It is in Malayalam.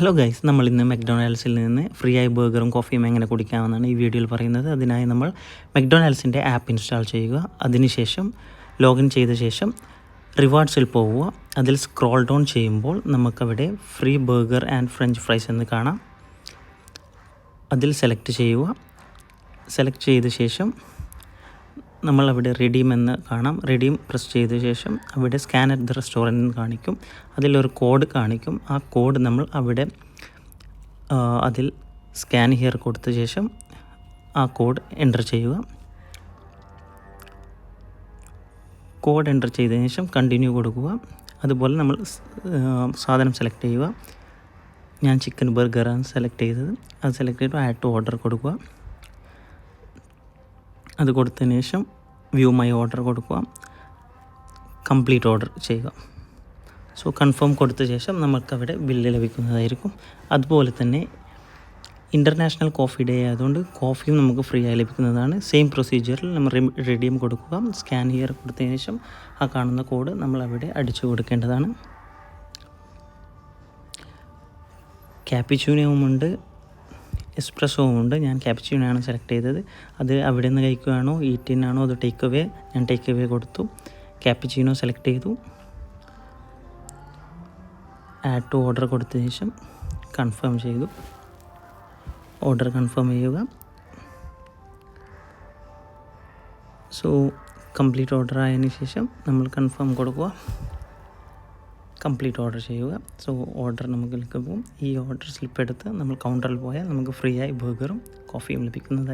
ഹലോ ഗൈസ് നമ്മൾ ഇന്ന് മെക്ഡൊണാൾഡ്സിൽ നിന്ന് ഫ്രീ ആയി ബർഗറും കോഫിയും എങ്ങനെ കുടിക്കാമെന്നാണ് ഈ വീഡിയോയിൽ പറയുന്നത്. അതിനായി നമ്മൾ മെക്ഡൊണാൾഡ്സിന്റെ ആപ്പ് ഇൻസ്റ്റാൾ ചെയ്യുക. അതിനുശേഷം ലോഗിൻ ചെയ്ത ശേഷം റിവാർഡ്സിൽ പോവുക. അതിൽ സ്ക്രോൾ ഡൗൺ ചെയ്യുമ്പോൾ നമുക്കവിടെ free burger and French fries എന്ന് കാണാം. അതിൽ സെലക്ട് ചെയ്യുക. സെലക്ട് ചെയ്ത ശേഷം നമ്മൾ അവിടെ റെഡീം എന്ന് കാണാം. റെഡീം പ്രസ് ചെയ്ത ശേഷം അവിടെ സ്കാൻ അറ്റ് ദ റെസ്റ്റോറന്റ് എന്ന് കാണിക്കും. അതിലൊരു കോഡ് കാണിക്കും. ആ കോഡ് നമ്മൾ അവിടെ അതിൽ സ്കാൻ ഹിയർ കൊടുത്ത ശേഷം ആ കോഡ് എന്റർ ചെയ്യുക. കോഡ് എന്റർ ചെയ്തതിന് ശേഷം കണ്ടിന്യൂ കൊടുക്കുക. അതുപോലെ നമ്മൾ സാധനം സെലക്ട് ചെയ്യുക. ഞാൻ ചിക്കൻ ബർഗറാണ് സെലക്ട് ചെയ്തത്. അത് സെലക്ട് ചെയ്തിട്ട് ആഡ് ടു ഓർഡർ കൊടുക്കുക. അത് കൊടുത്തതിന് ശേഷം വ്യൂ മൈ ഓർഡർ കൊടുക്കുക. കംപ്ലീറ്റ് ഓർഡർ ചെയ്യുക. സോ കൺഫേം കൊടുത്ത ശേഷം നമുക്കവിടെ ബില്ല് ലഭിക്കുന്നതായിരിക്കും. അതുപോലെ തന്നെ ഇന്റർനാഷണൽ കോഫി ഡേ ആയതുകൊണ്ട് കോഫിയും നമുക്ക് ഫ്രീ ആയി ലഭിക്കുന്നതാണ്. സെയിം പ്രൊസീജിയറിൽ നമ്മൾ റെഡിയും കൊടുക്കുക. സ്കാൻ ഹിയർ കൊടുത്തതിന് ശേഷം ആ കാണുന്ന കോഡ് നമ്മൾ അവിടെ അടിച്ചു കൊടുക്കേണ്ടതാണ്. ക്യാപ്പിച്ചൂനവുമുണ്ട് എസ്പ്രസ്സോവും ഉണ്ട്. ഞാൻ ക്യാപ്പിച്ചൂനാണ് സെലക്ട് ചെയ്തത്. അത് അവിടെ നിന്ന് കഴിക്കുകയാണോ ഈറ്റിനാണോ അത് ടേക്ക് അവേ ഞാൻ ടേക്ക് അവേ കൊടുത്തു. ക്യാപ്ചീനോ സെലക്ട് ചെയ്തു. ആഡ് ടു ഓർഡർ കൊടുത്ത ശേഷം കൺഫേം ചെയ്തു. ഓർഡർ കൺഫേം ചെയ്യുക. സോ കംപ്ലീറ്റ് ഓർഡർ ആയതിനു ശേഷം നമ്മൾ കൺഫേം കൊടുക്കുക. കംപ്ലീറ്റ് ഓർഡർ ചെയ്യുക. സോ ഓർഡർ നമുക്ക് ലഭിക്കും ഈ ഓർഡർ സ്ലിപ്പ് എടുത്ത് നമ്മൾ കൗണ്ടറിൽ പോയാൽ നമുക്ക് ഫ്രീ ആയി ബർഗറും കോഫിയും ലഭിക്കുന്നതായി